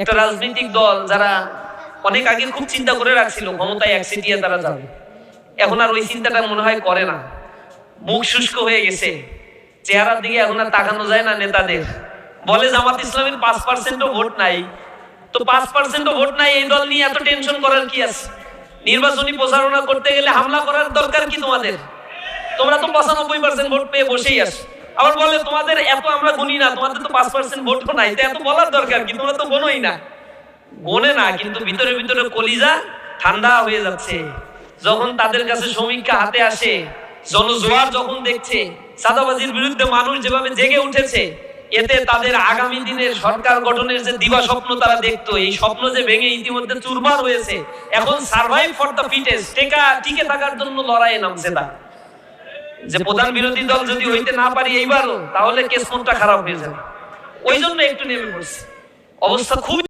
একটা রাজনৈতিক দল যারা অনেক আগে খুব চিন্তা করে রাখছিল ক্ষমতায় এক সিটিয়ে তারা যাবে। এখন আর ওই চিন্তাটা মনে হয় করে না। মুখ শুষ্ক হয়ে গেছে। চেহারার দিকে এখন আর তাকানো যায় না নেতাদের। বলে জামাত ইসলামের পাঁচ পার্সেন্টও ভোট নাই। তো পাঁচ পার্সেন্টও ভোট নাই এই দল নিয়ে এত টেনশন করার কি আছে? নির্বাচনী প্রচারণা করতে গেলে হামলা করার দরকার কি তোমাদের? তোমরা তো পঁচানব্বই পার্সেন্ট ভোট পেয়ে বসেই আছো। আবার বলে, তোমাদের এত আমরা গুনি না, তোমাদের তো পাঁচ পার্সেন্ট ভোট নাই এত বলার দরকার কি? তোমরা তো গোনোই না। গোনে না, কিন্তু ভিতরে ভিতরে কলিজা ঠান্ডা হয়ে যাচ্ছে। যখন তাদের কাছে সমীক্ষা হাতে আসে, জনজোয়ার যখন দেখছে সাদাবাজির বিরুদ্ধে মানুষ যেভাবে জেগে উঠেছে, এতে তাদের আগামী দিনের সরকার গঠনের যে দিবা স্বপ্ন তারা দেখতো, এই স্বপ্ন যে ভেঙে ইতিমধ্যে চুরমার হয়েছে, এখন সার্ভাইভ ফর দ্য ফিটেস্ট টেকা টিকে থাকার জন্য লড়াইয়ে নামছে তারা। যে প্রধান বিরোধী দল যদি হইতে না পারি এইবারও তাহলে কেসমনটা খারাপ হয়ে যাবে? ওই জন্য একটু নেমে পড়ছে। অবস্থা খুব